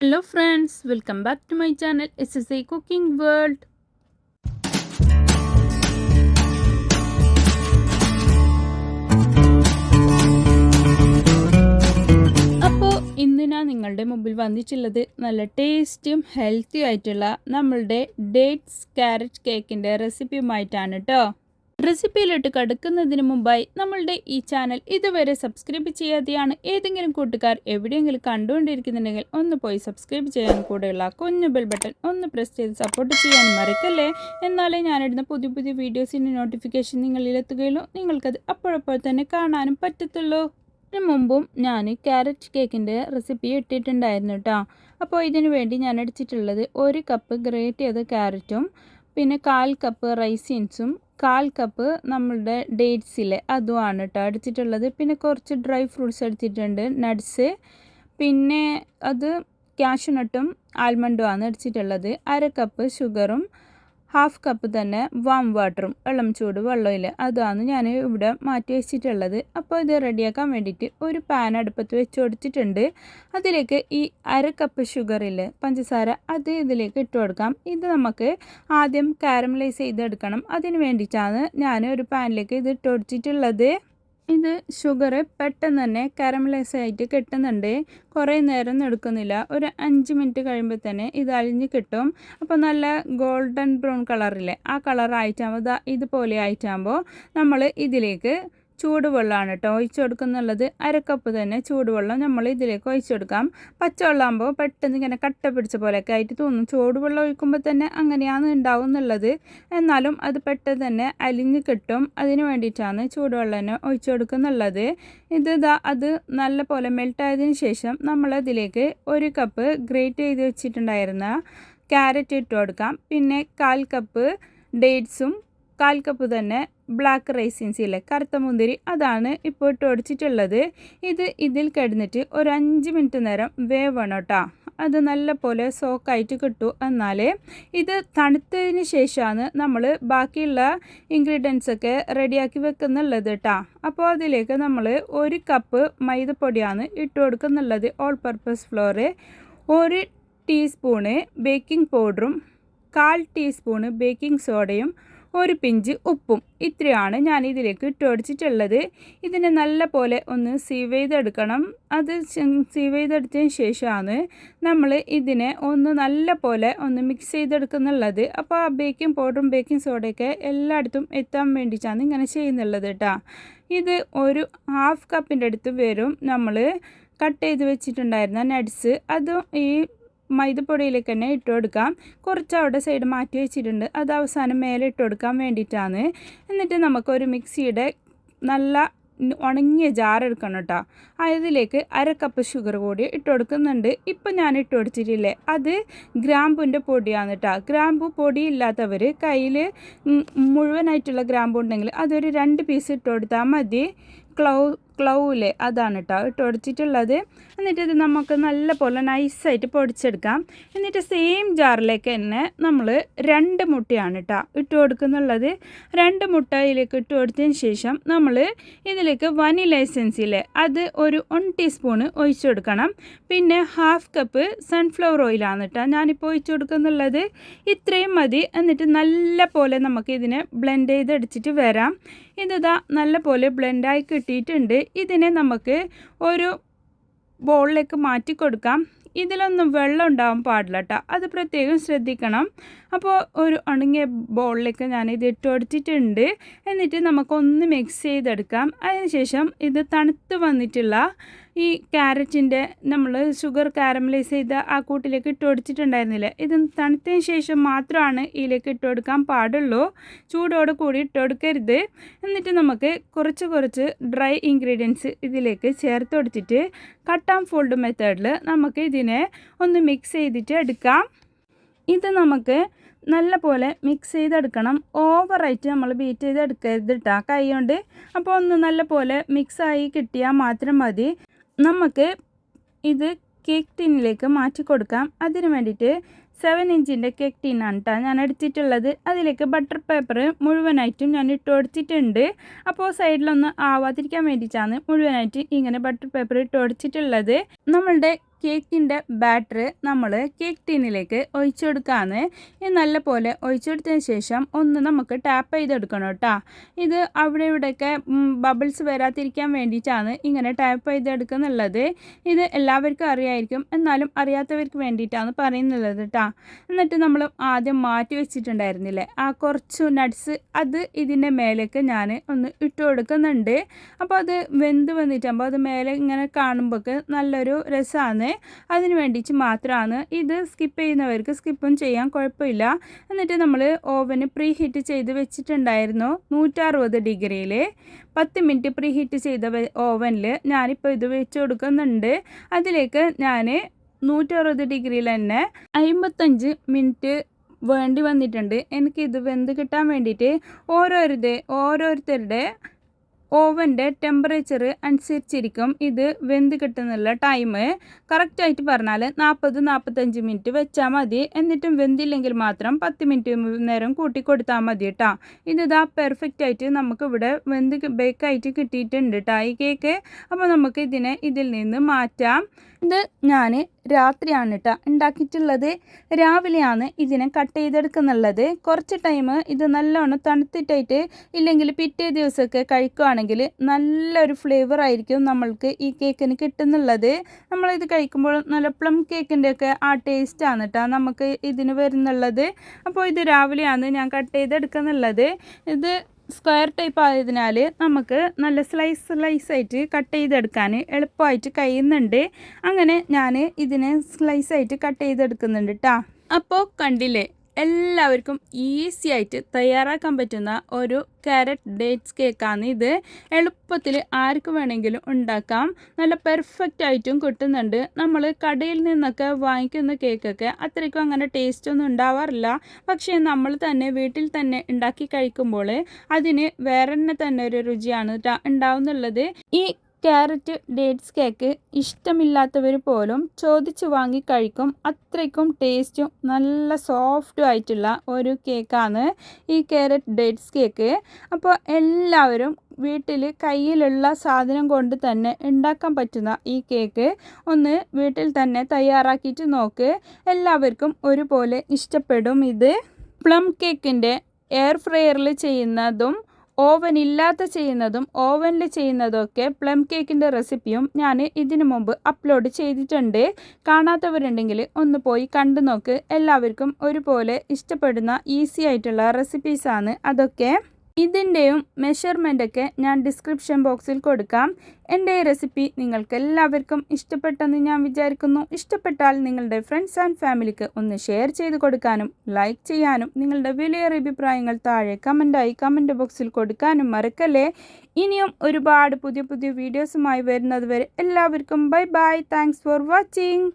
Hello friends welcome back to my channel S S I cooking world അപ്പോൾ ഇന്ന് ഞാൻ നിങ്ങളുടെ മുമ്പിൽ വന്നിട്ടുള്ളത് നല്ല ടേസ്റ്റിയും ഹെൽത്തിയും ആയിട്ടുള്ള നമ്മളുടെ ഡേറ്റ്സ് ക്യാരറ്റ് കേക്കിന്റെ റെസിപ്പിയുമായിട്ടാണ് കേട്ടോ റെസിപ്പിയിലോട്ട് കടക്കുന്നതിന് മുമ്പായി നമ്മളുടെ ഈ ചാനൽ ഇതുവരെ സബ്സ്ക്രൈബ് ചെയ്യാതെയാണ് ഏതെങ്കിലും കൂട്ടുകാർ എവിടെയെങ്കിലും കണ്ടുകൊണ്ടിരിക്കുന്നുണ്ടെങ്കിൽ ഒന്ന് പോയി സബ്സ്ക്രൈബ് ചെയ്യാൻ കൂടെയുള്ള കുഞ്ഞു ബെൽ ബട്ടൺ ഒന്ന് പ്രസ് ചെയ്ത് സപ്പോർട്ട് ചെയ്യാൻ മറക്കല്ലേ? എന്നാലേ ഞാനിടുന്ന പുതിയ പുതിയ വീഡിയോസിന്റെ നോട്ടിഫിക്കേഷൻ നിങ്ങളിലെത്തുകയുള്ളൂ നിങ്ങൾക്കത് അപ്പോഴപ്പോൾ തന്നെ കാണാനും പറ്റത്തുള്ളൂ. ഇതിന് മുമ്പും ഞാൻ ക്യാരറ്റ് കേക്കിന്റെ റെസിപ്പി ഇട്ടിട്ടുണ്ടായിരുന്നു കേട്ടോ അപ്പോൾ ഇതിന് വേണ്ടി ഞാൻ അടിച്ചിട്ടുള്ളത് ഒരു കപ്പ് ഗ്രേറ്റ് ചെയ്ത ക്യാരറ്റും പിന്നെ കാൽ കപ്പ് റൈസിൻസും കാൽ കപ്പ് നമ്മളുടെ ഡേറ്റ്സിലെ അതുമാണ് കേട്ടോ അടിച്ചിട്ടുള്ളത്. പിന്നെ കുറച്ച് ഡ്രൈ ഫ്രൂട്ട്സ് എടുത്തിട്ടുണ്ട് നട്ട്സ്. പിന്നെ അത് കാഷ്യൂനട്ടും ആൽമണ്ടുമാണ് അടിച്ചിട്ടുള്ളത്. അര കപ്പ് ഷുഗറും ഹാഫ് കപ്പ് തന്നെ വാം വാട്ടറും വെള്ളം ചൂട് വെള്ളമില്ല. അതാണ് ഞാൻ ഇവിടെ മാറ്റി വെച്ചിട്ടുള്ളത്. അപ്പോൾ ഇത് റെഡിയാക്കാൻ വേണ്ടിയിട്ട് ഒരു പാൻ അടുപ്പത്ത് വെച്ച് കൊടുത്തിട്ടുണ്ട്. അതിലേക്ക് ഈ അര കപ്പ് ഷുഗറില്ലേ പഞ്ചസാര അത് ഇതിലേക്ക് ഇട്ട് കൊടുക്കാം. ഇത് നമുക്ക് ആദ്യം കാരമലൈസ് ചെയ്തെടുക്കണം. അതിന് വേണ്ടിയിട്ടാണ് ഞാൻ ഒരു പാനിലേക്ക് ഇത് ഇട്ട് കൊടുത്തിട്ടുള്ളത്. ഇത് ഷുഗർ പെട്ടെന്ന് തന്നെ കാരമലൈസ് ആയിട്ട് കിട്ടുന്നുണ്ട്. കുറേ നേരം എടുക്കുന്നില്ല. ഒരു അഞ്ച് മിനിറ്റ് കഴിയുമ്പോൾ തന്നെ ഇത് അഴിഞ്ഞ് കിട്ടും. അപ്പോൾ നല്ല ഗോൾഡൻ ബ്രൗൺ കളറില്ലേ ആ കളറായിട്ടാകുമ്പോൾ ഇതുപോലെ ആയിട്ടാകുമ്പോൾ നമ്മൾ ഇതിലേക്ക് ചൂടുവെള്ളമാണ് കേട്ടോ ഒഴിച്ചു കൊടുക്കുന്നുള്ളത്. അരക്കപ്പ് തന്നെ ചൂടുവെള്ളം നമ്മൾ ഇതിലേക്ക് ഒഴിച്ചു കൊടുക്കാം. പച്ചവെള്ളമാകുമ്പോൾ പെട്ടെന്ന് ഇങ്ങനെ കട്ട പിടിച്ച പോലെയൊക്കെ ആയിട്ട് തോന്നും. ചൂടുവെള്ളം ഒഴിക്കുമ്പോൾ തന്നെ അങ്ങനെയാണ് ഉണ്ടാവും എന്നുള്ളത് എന്നാലും അത് പെട്ടെന്ന് തന്നെ അലിഞ്ഞ് കിട്ടും. അതിന് വേണ്ടിയിട്ടാണ് ചൂടുവെള്ളം തന്നെ ഒഴിച്ചു കൊടുക്കുന്നുള്ളത്. ഇത് ഇതാ അത് നല്ല പോലെ മെൽട്ടായതിനു ശേഷം നമ്മൾ അതിലേക്ക് ഒരു കപ്പ് ഗ്രേറ്റ് ചെയ്ത് വെച്ചിട്ടുണ്ടായിരുന്ന ക്യാരറ്റ് ഇട്ട് കൊടുക്കാം. പിന്നെ കാൽ കപ്പ് ഡേറ്റ്സും കാൽ കപ്പ് തന്നെ ബ്ലാക്ക് റൈസിൻസ് ഇല്ലേ കറുത്ത മുന്തിരി. അതാണ് ഇപ്പോൾ ഇട്ട് ഒടിച്ചിട്ടുള്ളത് ഇത് ഇതിൽ കിടന്നിട്ട് ഒരു അഞ്ച് മിനിറ്റ് നേരം വേവണം കേട്ടോ. അത് നല്ല പോലെ സോക്കായിട്ട് കിട്ടും. എന്നാൽ ഇത് തണുത്തതിന് ശേഷമാണ് നമ്മൾ ബാക്കിയുള്ള ഇൻഗ്രീഡിയൻസ് ഒക്കെ റെഡിയാക്കി വെക്കുന്നുള്ളത് കേട്ടോ. അപ്പോൾ അതിലേക്ക് നമ്മൾ ഒരു കപ്പ് മൈദപ്പൊടിയാണ് ഇട്ട് കൊടുക്കുന്നുള്ളത്. ഓൾ പർപ്പസ് ഫ്ലോറ് ഒരു ടീസ്പൂണ് ബേക്കിംഗ് പൗഡറും കാൽ ടീസ്പൂണ് ബേക്കിംഗ് സോഡയും ഒരു പിഞ്ച് ഉപ്പും. ഇത്രയാണ് ഞാൻ ഇതിലേക്ക് ഇട്ടൊടിച്ചിട്ടുള്ളത് ഇതിനെ നല്ല പോലെ ഒന്ന് സീവ് ചെയ്തെടുക്കണം. അത് സീവ് ചെയ്തെടുത്തതിന് ശേഷമാണ് നമ്മൾ ഇതിനെ ഒന്ന് നല്ല പോലെ ഒന്ന് മിക്സ് ചെയ്തെടുക്കുന്നുള്ളത്. അപ്പോൾ ആ ബേക്കിംഗ് പൗഡറും ബേക്കിംഗ് സോഡയൊക്കെ എല്ലായിടത്തും എത്താൻ വേണ്ടിയിട്ടാണ് ഇങ്ങനെ ചെയ്യുന്നുള്ളത് കേട്ടോ. ഇത് ഒരു ഹാഫ് കപ്പിന്റെ അടുത്ത് വരും. നമ്മൾ കട്ട് ചെയ്ത് വെച്ചിട്ടുണ്ടായിരുന്ന നട്ട്സ് അതും ഈ മൈദപ്പൊടിയിലേക്ക് തന്നെ ഇട്ട് കൊടുക്കാം. കുറച്ച് അവിടെ സൈഡ് മാറ്റി വെച്ചിട്ടുണ്ട്. അത് അവസാനം മേലെ ഇട്ട് കൊടുക്കാൻ വേണ്ടിയിട്ടാണ്. എന്നിട്ട് നമുക്കൊരു മിക്സിയുടെ നല്ല ഉണങ്ങിയ ജാർ എടുക്കണം കേട്ടോ അതിലേക്ക് അര കപ്പ് ഷുഗർ കൂടി ഇട്ട് കൊടുക്കുന്നുണ്ട്. ഇപ്പം ഞാൻ ഇട്ട് കൊടുത്തിട്ടില്ലേ? അത് ഗ്രാമ്പുവിന്റെ പൊടിയാണ് കേട്ടോ ഗ്രാമ്പു പൊടി ഇല്ലാത്തവർ കയ്യിൽ മുഴുവനായിട്ടുള്ള ഗ്രാമ്പു ഉണ്ടെങ്കിൽ അതൊരു രണ്ട് പീസ് ഇട്ട് കൊടുത്താൽ മതി. ക്ലൗ ക്ലൗവിലെ അതാണ് കേട്ടോ ഇട്ട് ഒടിച്ചിട്ടുള്ളത് എന്നിട്ട് ഇത് നമുക്ക് നല്ല പോലെ നൈസായിട്ട് പൊടിച്ചെടുക്കാം. എന്നിട്ട് സെയിം ജാറിലേക്ക് തന്നെ നമ്മൾ രണ്ട് മുട്ടയാണ് കേട്ടോ ഇട്ട് കൊടുക്കുന്നുള്ളത് രണ്ട് മുട്ടയിലേക്ക് ഇട്ട് കൊടുത്തതിന് ശേഷം നമ്മൾ ഇതിലേക്ക് വനില എസൻസിലെ അത് ഒരു വൺ ടീസ്പൂണ് ഒഴിച്ചു കൊടുക്കണം പിന്നെ ഹാഫ് കപ്പ് സൺഫ്ലവർ ഓയിലാണ് കേട്ടോ ഞാനിപ്പോൾ ഒഴിച്ചു കൊടുക്കുന്നുള്ളത് ഇത്രയും മതി. എന്നിട്ട് നല്ല പോലെ നമുക്ക് ഇതിനെ ബ്ലെൻഡ് ചെയ്തെടുത്തിട്ട് വരാം. ഇതിതാ നല്ല പോലെ ബ്ലെൻഡായി കിട്ടിയിട്ടുണ്ട്. ഇതിനെ നമുക്ക് ഒരു ബോളിലേക്ക് മാറ്റി കൊടുക്കാം ഇതിലൊന്നും വെള്ളം ഉണ്ടാവാൻ പാടില്ല കേട്ടോ അത് പ്രത്യേകം ശ്രദ്ധിക്കണം. അപ്പോൾ ഒരു ഉണങ്ങിയ ബോളിലേക്ക് ഞാൻ ഇത് ഇട്ട് കൊടുത്തിട്ടുണ്ട് എന്നിട്ട് നമുക്കൊന്ന് മിക്സ് ചെയ്തെടുക്കാം. അതിനുശേഷം ഇത് തണുത്ത് വന്നിട്ടുള്ള ഈ ക്യാരറ്റിന്റെ നമ്മൾ ഷുഗർ കാരമലൈസ് ചെയ്ത ആ കൂട്ടിലേക്ക് ഇട്ട് കൊടുത്തിട്ടുണ്ടായിരുന്നില്ല ഇത് തണുത്തതിന് ശേഷം മാത്രമാണ് ഇതിലേക്ക് ഇട്ട് കൊടുക്കാൻ പാടുള്ളൂ. ചൂടോട് കൂടി ഇട്ട് കൊടുക്കരുത്. എന്നിട്ട് നമുക്ക് കുറച്ച് കുറച്ച് ഡ്രൈ ഇൻഗ്രീഡിയൻസ് ഇതിലേക്ക് ചേർത്ത് കൊടുത്തിട്ട് കട്ട് ആൻഡ് ഫോൾഡ് മെത്തേഡിൽ നമുക്ക് ഇതിനെ ഒന്ന് മിക്സ് ചെയ്തിട്ട് എടുക്കാം. ഇത് നമുക്ക് നല്ല പോലെ മിക്സ് ചെയ്തെടുക്കണം. ഓവറായിട്ട് നമ്മൾ ബീറ്റ് ചെയ്ത് കേട്ടോ കൈ കൊണ്ട്. അപ്പോൾ ഒന്ന് നല്ല പോലെ മിക്സായി കിട്ടിയാൽ മാത്രം മതി. നമുക്ക് ഇത് കേക്ക് ടീനിലേക്ക് മാറ്റി കൊടുക്കാം. അതിന് വേണ്ടിയിട്ട് സെവൻ ഇഞ്ചിന്റെ കേക്ക് ടീനാണ് കേട്ടോ ഞാൻ എടുത്തിട്ടുള്ളത്. അതിലേക്ക് ബട്ടർ പേപ്പർ മുഴുവനായിട്ടും ഞാൻ ഇട്ട് കൊടുത്തിട്ടുണ്ട്. അപ്പോൾ സൈഡിലൊന്ന് ആവാതിരിക്കാൻ വേണ്ടിയിട്ടാണ് മുഴുവനായിട്ട് ഇങ്ങനെ ബട്ടർ പേപ്പർ ഇട്ട് കൊടുത്തിട്ടുള്ളത്. നമ്മളുടെ കേക്കിന്റെ ബാറ്റർ നമ്മൾ കേക്ക് ടീനിലേക്ക് ഒഴിച്ചു കൊടുക്കാമെന്ന് ഇത് നല്ലപോലെ ഒഴിച്ചു കൊടുത്തതിന് ശേഷം ഒന്ന് നമുക്ക് ടാപ്പ് ചെയ്തെടുക്കണം കേട്ടോ. ഇത് അവിടെ ഇവിടെയൊക്കെ ബബിൾസ് വരാതിരിക്കാൻ വേണ്ടിയിട്ടാണ് ഇങ്ങനെ ടാപ്പ് ചെയ്തെടുക്കുന്നുള്ളത്. ഇത് എല്ലാവർക്കും അറിയായിരിക്കും എന്നാലും അറിയാത്തവർക്ക് വേണ്ടിയിട്ടാണ് പറയുന്നുള്ളത് കേട്ടോ. എന്നിട്ട് നമ്മൾ ആദ്യം മാറ്റി വെച്ചിട്ടുണ്ടായിരുന്നില്ലേ ആ കുറച്ച് നട്ട്സ് അത് ഇതിന്റെ മേലേക്ക് ഞാൻ ഒന്ന് ഇട്ട് കൊടുക്കുന്നുണ്ട്. അപ്പോൾ അത് വെന്ത് വന്നിട്ടാകുമ്പോൾ അത് മേലെ ഇങ്ങനെ കാണുമ്പോൾ നല്ലൊരു രസമാണ്. അതിന് വേണ്ടിയിട്ട് മാത്രമാണ് ഇത് സ്കിപ്പ് ചെയ്യുന്നവർക്ക് സ്കിപ്പും ചെയ്യാൻ കുഴപ്പമില്ല. എന്നിട്ട് നമ്മൾ ഓവന് പ്രീ ഹീറ്റ് ചെയ്ത് വെച്ചിട്ടുണ്ടായിരുന്നു നൂറ്ററുപത് ഡിഗ്രിയിൽ പത്ത് മിനിറ്റ് പ്രീ ഹീറ്റ് ചെയ്ത ഓവനിൽ ഞാനിപ്പോൾ ഇത് വെച്ച് കൊടുക്കുന്നുണ്ട്. അതിലേക്ക് ഞാൻ നൂറ്ററുപത് ഡിഗ്രിയിൽ തന്നെ അമ്പത്തഞ്ച് മിനിറ്റ് വേണ്ടി വന്നിട്ടുണ്ട്. എനിക്കിത് വെന്ത് കിട്ടാൻ വേണ്ടിയിട്ട് ഓരോരുത്തരുടെ ഓരോരുത്തരുടെ ഓവന്റെ ടെമ്പറേച്ചർ അനുസരിച്ചിരിക്കും. ഇത് വെന്ത് കിട്ടുന്നുള്ള ടൈം കറക്റ്റായിട്ട് പറഞ്ഞാൽ നാൽപ്പത് നാൽപ്പത്തഞ്ച് മിനിറ്റ് വെച്ചാൽ മതി. എന്നിട്ടും വെന്തില്ലെങ്കിൽ മാത്രം പത്ത് മിനിറ്റ് നേരം കൂട്ടി കൊടുത്താൽ മതി കേട്ടോ ഇതിതാ പെർഫെക്റ്റ് ആയിട്ട് നമുക്ക് ഇവിടെ വെന്ത് ബേക്കായിട്ട് കിട്ടിയിട്ടുണ്ട് കേട്ടോ ഈ കേക്ക് അപ്പോൾ നമുക്ക് ഇതിനെ ഇതിൽ നിന്ന് മാറ്റാം. ഇത് ഞാൻ രാത്രിയാണ് കേട്ടോ ഉണ്ടാക്കിയിട്ടുള്ളത് രാവിലെയാണ് ഇതിനെ കട്ട് ചെയ്തെടുക്കുന്നുള്ളത്. കുറച്ച് ടൈം ഇത് നല്ലോണം തണുത്തിട്ടായിട്ട് ഇല്ലെങ്കിൽ പിറ്റേ ദിവസമൊക്കെ കഴിക്കുകയാണെങ്കിൽ നല്ലൊരു ഫ്ലേവർ ആയിരിക്കും നമ്മൾക്ക് ഈ കേക്കിന് കിട്ടുന്നുള്ളത്. നമ്മളിത് കഴിക്കുമ്പോൾ നല്ല പ്ലം കേക്കിന്റെയൊക്കെ ആ ടേസ്റ്റാണ് കേട്ടോ നമുക്ക് ഇതിന് വരുന്നുള്ളത്. അപ്പോൾ ഇത് രാവിലെയാണ് ഞാൻ കട്ട് ചെയ്തെടുക്കുന്നുള്ളത്. ഇത് സ്ക്വയർ ടൈപ്പ് ആയതിനാൽ നമുക്ക് നല്ല സ്ലൈസ് സ്ലൈസ് ആയിട്ട് കട്ട് ചെയ്തെടുക്കാൻ എളുപ്പമായിട്ട് കഴിയുന്നുണ്ട്. അങ്ങനെ ഞാൻ ഇതിനെ സ്ലൈസ് ആയിട്ട് കട്ട് ചെയ്തെടുക്കുന്നുണ്ട് കേട്ടോ അപ്പോൾ കണ്ടില്ലേ എല്ലാവർക്കും ഈസി ആയിട്ട് തയ്യാറാക്കാൻ പറ്റുന്ന ഒരു ക്യാരറ്റ് ഡേറ്റ്സ് കേക്കാണ് ഇത്. എളുപ്പത്തിൽ ആർക്ക് വേണമെങ്കിലും ഉണ്ടാക്കാം. നല്ല പെർഫെക്റ്റ് ആയിട്ടും കിട്ടുന്നുണ്ട്. നമ്മൾ കടയിൽ നിന്നൊക്കെ വാങ്ങിക്കുന്ന കേക്കൊക്കെ അത്രയ്ക്കും അങ്ങനെ ടേസ്റ്റ് ഒന്നും ഉണ്ടാവാറില്ല. പക്ഷേ നമ്മൾ തന്നെ വീട്ടിൽ തന്നെ ഉണ്ടാക്കി കഴിക്കുമ്പോൾ അതിന് വേറെ തന്നെ ഒരു രുചിയാണ് ഉണ്ടാവുന്നുള്ളത്. ഈ ക്യാരറ്റ് ഡേറ്റ്സ് കേക്ക് ഇഷ്ടമില്ലാത്തവർ പോലും ചോദിച്ച് വാങ്ങി കഴിക്കും. അത്രയ്ക്കും ടേസ്റ്റും നല്ല സോഫ്റ്റും ആയിട്ടുള്ള ഒരു കേക്കാണ് ഈ ക്യാരറ്റ് ഡേറ്റ്സ് കേക്ക്. അപ്പോൾ എല്ലാവരും വീട്ടിൽ കയ്യിലുള്ള സാധനം കൊണ്ട് തന്നെ ഉണ്ടാക്കാൻ പറ്റുന്ന ഈ കേക്ക് ഒന്ന് വീട്ടിൽ തന്നെ തയ്യാറാക്കിയിട്ട് നോക്ക്. എല്ലാവർക്കും ഒരുപോലെ ഇഷ്ടപ്പെടും ഇത്. പ്ലം കേക്കിന്റെ എയർ ഫ്രയറിൽ ചെയ്യുന്നതും ഓവൻ ഇല്ലാത്ത ചെയ്യുന്നതും ഓവനിൽ ചെയ്യുന്നതൊക്കെ പ്ലം കേക്കിന്റെ റെസിപ്പിയും ഞാൻ ഇതിനു മുമ്പ് അപ്ലോഡ് ചെയ്തിട്ടുണ്ട്. കാണാത്തവരുണ്ടെങ്കിൽ ഒന്ന് പോയി കണ്ടു നോക്ക്. എല്ലാവർക്കും ഒരുപോലെ ഇഷ്ടപ്പെടുന്ന ഈസി ആയിട്ടുള്ള റെസിപ്പീസാണ് അതൊക്കെ. ഇതിന്റെയും മെഷർമെന്റൊക്കെ ഞാൻ ഡിസ്ക്രിപ്ഷൻ ബോക്സിൽ കൊടുക്കാം. എന്റെ ഈ റെസിപ്പി നിങ്ങൾക്ക് എല്ലാവർക്കും ഇഷ്ടപ്പെട്ടെന്ന് ഞാൻ വിചാരിക്കുന്നു. ഇഷ്ടപ്പെട്ടാൽ നിങ്ങളുടെ ഫ്രണ്ട്സ് ആൻഡ് ഫാമിലിക്ക് ഒന്ന് ഷെയർ ചെയ്ത് കൊടുക്കാനും ലൈക്ക് ചെയ്യാനും നിങ്ങളുടെ വിലയേറിയ അഭിപ്രായങ്ങൾ താഴെ കമന്റായി കമന്റ് ബോക്സിൽ കൊടുക്കാനും മറക്കല്ലേ? ഇനിയും ഒരുപാട് പുതിയ പുതിയ വീഡിയോസുമായി വരുന്നത് വരെ എല്ലാവർക്കും bye bye thanks for watching